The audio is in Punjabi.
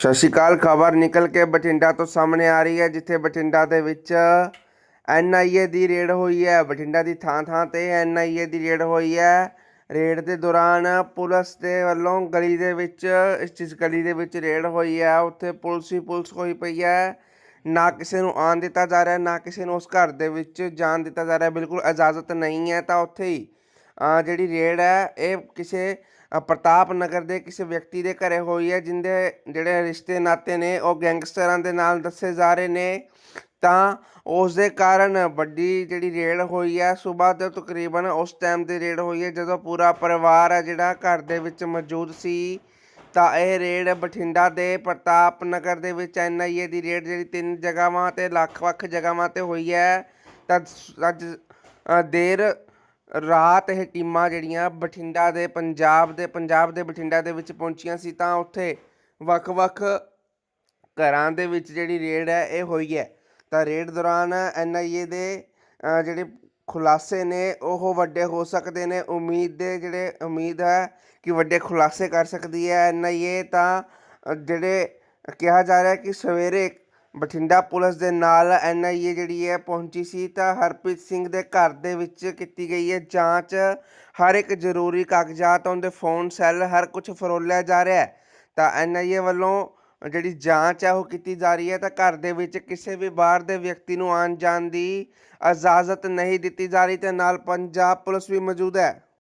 ਸਤਿ ਸ਼੍ਰੀ ਅਕਾਲ, ਖਬਰ ਨਿਕਲ ਕੇ ਬਠਿੰਡਾ ਤੋਂ ਸਾਹਮਣੇ ਆ ਰਹੀ ਹੈ, ਜਿੱਥੇ ਬਠਿੰਡਾ ਦੇ ਵਿੱਚ ਐਨਆਈਏ ਦੀ ਰੇਡ ਹੋਈ ਹੈ। ਬਠਿੰਡਾ ਦੀ ਥਾਂ ਥਾਂ ਤੇ ਐਨਆਈਏ ਦੀ ਰੇਡ ਹੋਈ ਹੈ। ਰੇਡ ਦੇ ਦੌਰਾਨ ਪੁਲਿਸ ਦੇ ਵੱਲੋਂ ਗਲੀ ਦੇ ਵਿੱਚ, ਇਸ ਜਿਸ ਗਲੀ ਦੇ ਵਿੱਚ ਰੇਡ ਹੋਈ ਹੈ। ਉੱਥੇ ਪੁਲਿਸ ਹੀ ਪੁਲਿਸ ਹੋਈ ਪਈ ਹੈ। ਨਾ ਕਿਸੇ ਨੂੰ ਆਉਣ ਦਿੱਤਾ ਜਾ ਰਿਹਾ, ਨਾ ਕਿਸੇ ਨੂੰ ਉਸ ਘਰ ਦੇ ਵਿੱਚ ਜਾਣ ਦਿੱਤਾ ਜਾ ਰਿਹਾ। ਬਿਲਕੁਲ ਇਜਾਜ਼ਤ ਨਹੀਂ ਹੈ ਤਾਂ ਉੱਥੇ ਹੀ ਜਿਹੜੀ ਰੇਡ ਹੈ, ਇਹ ਕਿਸੇ ਪ੍ਰਤਾਪ ਨਗਰ ਦੇ ਕਿਸੇ ਵਿਅਕਤੀ ਦੇ ਘਰੇ ਹੋਈ ਹੈ, ਜਿੰਦੇ ਜਿਹੜੇ ਰਿਸ਼ਤੇ ਨਾਤੇ ਨੇ, ਉਹ ਗੈਂਗਸਟਰਾਂ ਦੇ ਨਾਲ ਦੱਸੇ ਜਾ ਰਹੇ ਨੇ। ਤਾਂ ਉਸ ਦੇ ਕਾਰਨ ਵੱਡੀ ਜਿਹੜੀ ਰੇਡ ਹੋਈ ਹੈ, ਸਵੇਰ ਦੇ ਤਕਰੀਬਨ ਉਸ ਟਾਈਮ ਦੀ ਰੇਡ ਹੋਈ ਹੈ, ਜਦੋਂ ਪੂਰਾ ਪਰਿਵਾਰ ਹੈ ਜਿਹੜਾ ਘਰ ਦੇ ਵਿੱਚ ਮੌਜੂਦ ਸੀ। ਤਾਂ ਇਹ ਰੇਡ ਬਠਿੰਡਾ ਦੇ ਪ੍ਰਤਾਪ ਨਗਰ ਦੇ ਵਿੱਚ ਐਨਆਈਏ ਦੀ ਰੇਡ ਜਿਹੜੀ ਤਿੰਨ ਜਗ੍ਹਾਵਾਂ ਤੇ ਲੱਖ ਵੱਖ ਜਗ੍ਹਾਵਾਂ ਤੇ ਹੋਈ ਹੈ। ਤਾਂ ਅੱਜ ਦੇਰ ਰਾਤ ਇਹ ਟੀਮਾਂ ਜਿਹੜੀਆਂ ਬਠਿੰਡਾ ਦੇ, ਪੰਜਾਬ ਦੇ ਪੰਜਾਬ ਦੇ ਬਠਿੰਡਾ ਦੇ ਵਿੱਚ ਪਹੁੰਚੀਆਂ ਸੀ, ਤਾਂ ਉੱਥੇ ਵੱਖ-ਵੱਖ ਘਰਾਂ ਦੇ ਵਿੱਚ ਜਿਹੜੀ ਰੇਡ ਹੈ, ਇਹ ਹੋਈ ਹੈ। ਤਾਂ ਰੇਡ ਦੌਰਾਨ ਐਨਆਈਏ ਦੇ ਜਿਹੜੇ ਖੁਲਾਸੇ ਨੇ, ਉਹ ਵੱਡੇ ਹੋ ਸਕਦੇ ਨੇ। ਉਮੀਦ ਦੇ ਜਿਹੜੇ, ਉਮੀਦ ਹੈ ਕਿ ਵੱਡੇ ਖੁਲਾਸੇ ਕਰ ਸਕਦੀ ਹੈ ਐਨਆਈਏ ਤਾਂ ਜਿਹੜੇ ਕਿਹਾ ਜਾ ਰਿਹਾ ਕਿ ਸਵੇਰੇ ਬਠਿੰਡਾ ਪੁਲਿਸ ਦੇ ਨਾਲ ਐਨਆਈਏ ਜਿਹੜੀ ਹੈ ਪਹੁੰਚੀ ਸੀ ਤਾਂ ਹਰਪ੍ਰੀਤ ਸਿੰਘ ਦੇ ਘਰ ਦੇ ਵਿੱਚ ਕੀਤੀ ਗਈ ਹੈ ਜਾਂਚ। ਹਰ ਇੱਕ ਜ਼ਰੂਰੀ ਕਾਗਜ਼ਾਤ ਉਹਦੇ ਫੋਨ, ਸੈੱਲ, ਹਰ ਕੁਝ ਫਰੋਲਿਆ ਜਾ ਰਿਹਾ ਹੈ। ਤਾਂ ਐਨਆਈਏ ਵੱਲੋਂ ਜਿਹੜੀ ਜਾਂਚ ਹੈ ਉਹ ਕੀਤੀ ਜਾ ਰਹੀ ਹੈ ਤਾਂ ਘਰ ਦੇ ਵਿੱਚ ਕਿਸੇ ਵੀ ਬਾਹਰ ਦੇ ਵਿਅਕਤੀ ਨੂੰ ਆਉਣ ਜਾਣ ਦੀ ਇਜਾਜ਼ਤ ਨਹੀਂ ਦਿੱਤੀ ਜਾ ਰਹੀ ਤੇ ਨਾਲ ਪੰਜਾਬ ਪੁਲਿਸ ਵੀ ਮੌਜੂਦ ਹੈ।